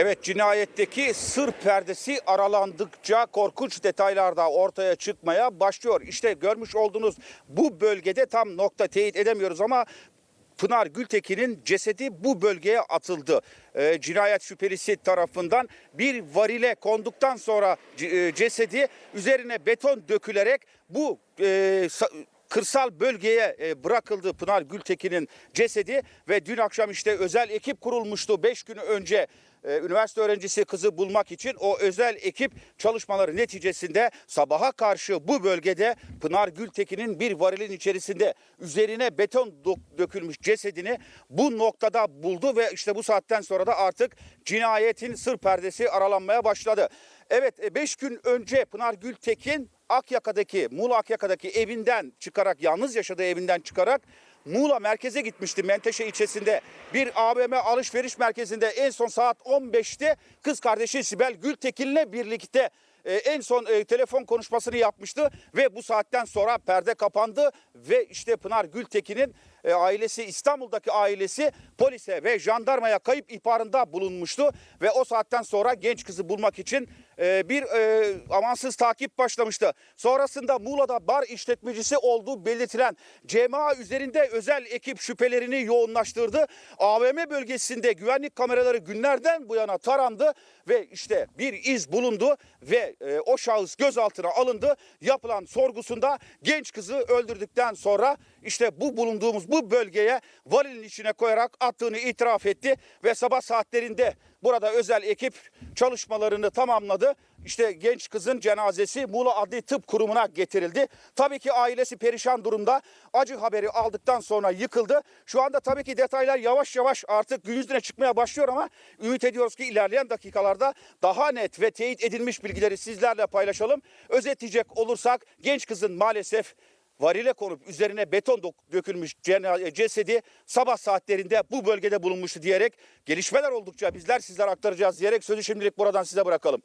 Evet cinayetteki sır perdesi aralandıkça korkunç detaylar da ortaya çıkmaya başlıyor. İşte görmüş olduğunuz bu bölgede tam nokta teyit edemiyoruz ama Pınar Gültekin'in cesedi bu bölgeye atıldı. Ee, cinayet şüphelisi tarafından bir varile konduktan sonra e, cesedi üzerine beton dökülerek bu e, kırsal bölgeye e, bırakıldı Pınar Gültekin'in cesedi ve dün akşam işte özel ekip kurulmuştu 5 gün önce e, üniversite öğrencisi kızı bulmak için o özel ekip çalışmaları neticesinde sabaha karşı bu bölgede Pınar Gültekin'in bir varilin içerisinde üzerine beton dök- dökülmüş cesedini bu noktada buldu ve işte bu saatten sonra da artık cinayetin sır perdesi aralanmaya başladı. Evet 5 gün önce Pınar Gültekin Akyaka'daki Muğla Akyaka'daki evinden çıkarak yalnız yaşadığı evinden çıkarak Muğla merkeze gitmişti. Menteşe ilçesinde bir AVM alışveriş merkezinde en son saat 15'te kız kardeşi Sibel Gültekin'le birlikte e, en son e, telefon konuşmasını yapmıştı ve bu saatten sonra perde kapandı ve işte Pınar Gültekin'in e, ailesi İstanbul'daki ailesi polise ve jandarmaya kayıp ihbarında bulunmuştu ve o saatten sonra genç kızı bulmak için e, bir e, amansız takip başlamıştı. Sonrasında Muğla'da bar işletmecisi olduğu belirtilen CMA üzerinde özel ekip şüphelerini yoğunlaştırdı. AVM bölgesinde güvenlik kameraları günlerden bu yana tarandı ve işte bir iz bulundu ve e, o şahıs gözaltına alındı. Yapılan sorgusunda genç kızı öldürdükten sonra işte bu bulunduğumuz bu bölgeye varilin içine koyarak attığını itiraf etti ve sabah saatlerinde burada özel ekip çalışmalarını tamamladı. İşte genç kızın cenazesi Muğla Adli Tıp Kurumu'na getirildi. Tabii ki ailesi perişan durumda. Acı haberi aldıktan sonra yıkıldı. Şu anda tabii ki detaylar yavaş yavaş artık gün yüzüne çıkmaya başlıyor ama ümit ediyoruz ki ilerleyen dakikalarda daha net ve teyit edilmiş bilgileri sizlerle paylaşalım. Özetleyecek olursak genç kızın maalesef varile konup üzerine beton dök- dökülmüş cena- cesedi sabah saatlerinde bu bölgede bulunmuştu diyerek gelişmeler oldukça bizler sizlere aktaracağız diyerek sözü şimdilik buradan size bırakalım.